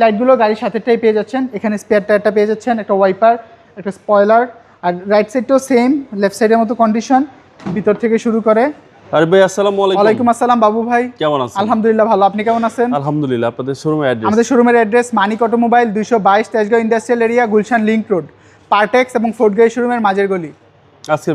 লাইটগুলো গাড়ির সাথেটাই পেয়ে যাচ্ছেন। এখানে স্পেয়ার টায়ারটা পেয়ে যাচ্ছেন একটা ওয়াইপার একটা স্পয়লার আর রাইট সাইডটাও সেম লেফট সাইডের মতো কন্ডিশন ভিতর থেকে শুরু করে। আরে ভাই আসসালামু আলাইকুম। ওয়ালাইকুম আসসালাম বাবু ভাই। কেমন আছেন? আলহামদুলিল্লাহ ভালো। আপনি কেমন আছেন? আলহামদুলিল্লাহ আপনাদের শোরুমের অ্যাড্রেস আমাদের শোরুমের অ্যাড্রেস মানিক অটোমোবাইল দুইশো বাইশ Tejgaon industrial area Gulshan link road Partex এবং শোরুমের মাঝের গলি। আজকের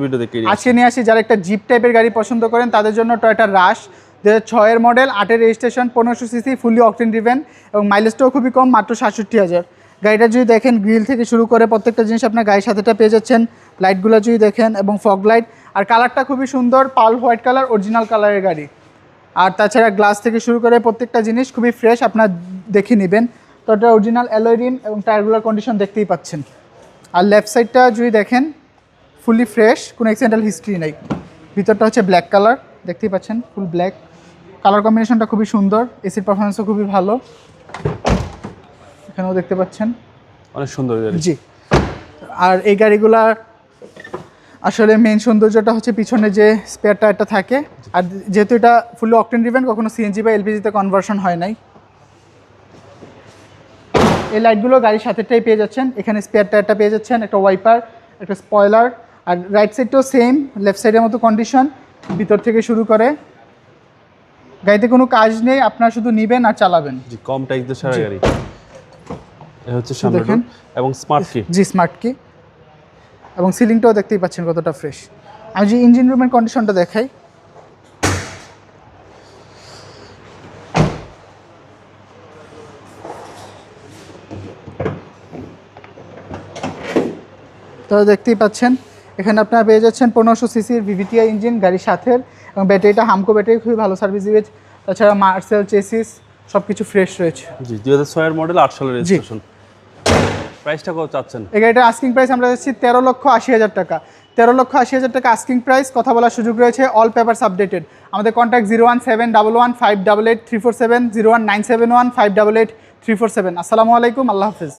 আজকে নিয়ে আসি যারা একটা জিপ টাইপের গাড়ি পছন্দ করেন তাদের জন্য টয়টা রাশ দু হাজার ছয়ের মডেল আটের রেজিস্ট্রেশন পনেরোশো সিসি ফুলি অকটেন ডিভেন এবং মাইলেজটাও খুবই কম, মাত্র সাতষট্টি হাজার। গাড়িটা যদি দেখেন গ্রিল থেকে শুরু করে প্রত্যেকটা জিনিস আপনার গাড়ির সাথেটা পেয়ে যাচ্ছেন। লাইটগুলো যদি দেখেন এবং ফগ লাইট আর কালারটা খুবই সুন্দর পাল হোয়াইট কালার অরিজিনাল কালারের গাড়ি। আর তাছাড়া গ্লাস থেকে শুরু করে প্রত্যেকটা জিনিস খুবই ফ্রেশ আপনার দেখে নেবেন। তো এটা অরিজিনাল রিম এবং টায়ারগুলোর কন্ডিশন দেখতেই পাচ্ছেন। আর লেফট সাইডটা যদি দেখেন ফুলি ফ্রেশ কোনো অ্যাক্সিডেন্টাল হিস্ট্রি নেই। ভিতরটা হচ্ছে ব্ল্যাক কালার দেখতেই পাচ্ছেন ফুল ব্ল্যাক কালার কম্বিনেশনটা খুবই সুন্দর এসির পারফরমেন্সও খুবই ভালো। এখানেও দেখতে পাচ্ছেন। অনেক সুন্দর জি। আর এই গাড়িগুলার আসলে মেন সৌন্দর্যটা হচ্ছে পিছনে যে স্পেয়ার টায়ারটা থাকে। আর যেহেতু এটা ফুলি অকটেন ড্রিভেন কখনো সিএনজি বা এলপিজিতে কনভার্সন হয় নাই। এই লাইটগুলো গাড়ির সাথেটাই পেয়ে যাচ্ছেন। এখানে স্পেয়ার টায়ারটা পেয়ে যাচ্ছেন একটা ওয়াইপার একটা স্পয়লার আর রাইট সাইডটাও সেম লেফট সাইডের মতো কন্ডিশন ভিতর থেকে শুরু করে গাড়িতে কোনো কাজ নেই আপনার শুধু নিবেন আর চালাবেন। জি কম ট্যাক্স সারা গাড়ি। এটা হচ্ছে সামনে দেখেন। এবং স্মার্ট কি জি স্মার্ট কি এবং সিলিংটাও দেখতেই পাচ্ছেন কতটা ফ্রেশ আমি যে ইঞ্জিন রুমের কন্ডিশনটা দেখাই। তো দেখতেই পাচ্ছেন এখানে আপনারা পেয়ে যাচ্ছেন পনেরোশো সিসির ভিভিটিআই ইঞ্জিন গাড়ির সাথে এবং ব্যাটারিটা হামকো ব্যাটারি খুবই ভালো সার্ভিস দিবে। তাছাড়া মার্সেল চেসিস সব কিছু ফ্রেশ রয়েছে। জি দুই হাজার ছয়ের মডেল আট সালের রেজিস্ট্রেশন প্রাইসটা কত চাচ্ছেন? এই গাড়িটার আস্কিং প্রাইস আমরা যাচ্ছি তেরো লক্ষ আশি হাজার টাকা। তেরো লক্ষ আশি হাজার টাকা আস্কিং প্রাইস কথা বলার সুযোগ রয়েছে অল পেপারস আপডেটেড আমাদের contact zero one seven double one five double eight three four seven zero one nine seven one five double eight three four seven আসসালামু আলাইকুম আল্লাহ হাফিজ।